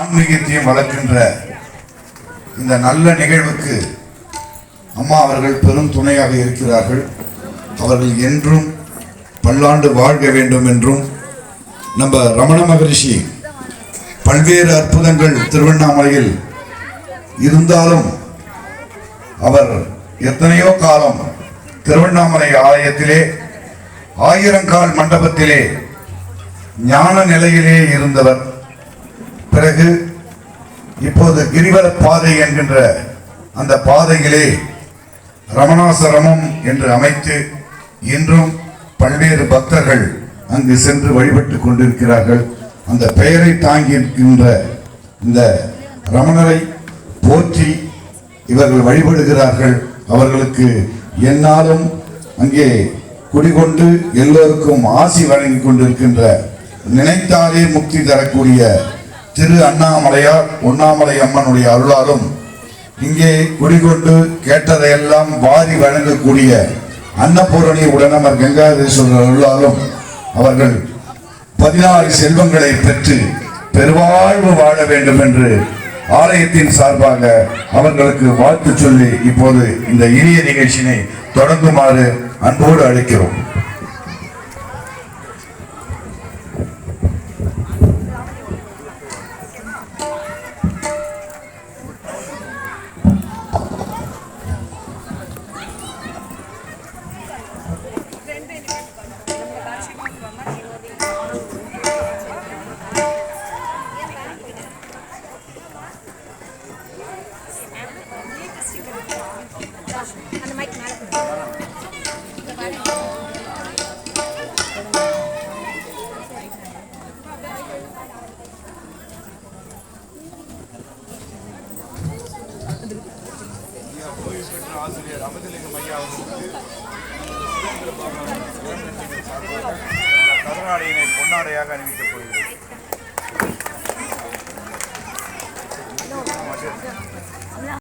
ஆன்மீகத்தையும் வளர்க்கின்ற இந்த நல்ல நிகழ்வுக்கு அம்மா அவர்கள் பெரும் துணையாக இருக்கிறார்கள். அவர்கள் என்றும் பல்லாண்டு வாழ்க வேண்டும் என்றும் நம்ம ரமண மகரிஷி பல்வேறு அற்புதங்கள் திருவண்ணாமலையில் இருந்தாலும் அவர் எத்தனையோ காலம் திருவண்ணாமலை ஆலயத்திலே ஆயிரங்கால் மண்டபத்திலே ஞான நிலையிலே இருந்தவர். பிறகு இப்போது கிரிவல பாதை என்கின்ற அந்த பாதையிலே ரமணாசரமம் என்று அமைத்து இன்றும் பல்வேறு பக்தர்கள் அங்கு சென்று வழிபட்டுக் கொண்டிருக்கிறார்கள். அந்த பெயரை தாங்கி இருக்கின்ற இந்த ரமணரை போற்றி இவர்கள் வழிபடுகிறார்கள். அவர்களுக்கு என்னாலும் அங்கே குடிகொண்டு எல்லோருக்கும் ஆசி வழங்கி கொண்டிருக்கின்ற நினைத்தாலே முக்தி தரக்கூடிய திரு அண்ணாமலையார் உண்ணாமலை அம்மனுடைய அருளாலும் இங்கே குடிகொண்டு கேட்டதையெல்லாம் வாரி வழங்கக்கூடிய அன்னபூரணி உடனமர் கங்காதேஸ்வரர் அருளாலும் அவர்கள் பதினாறு செல்வங்களை பெற்று பெருவாழ்வு வாழ வேண்டும் என்று ஆலயத்தின் சார்பாக அவர்களுக்கு வாழ்த்து சொல்லி இப்போது இந்த இனிய நிகழ்ச்சியினை தொடங்குமாறு அன்போடு அழைக்கிறோம். அந்த மைக் மேலே கொடு. இந்த ஆசிரியர் அமிர்தலிங்கம் ஐயா அவர்களுக்கு கருணாடையினை பொன்னாடையாக அணிவிக்கப்படுகிறது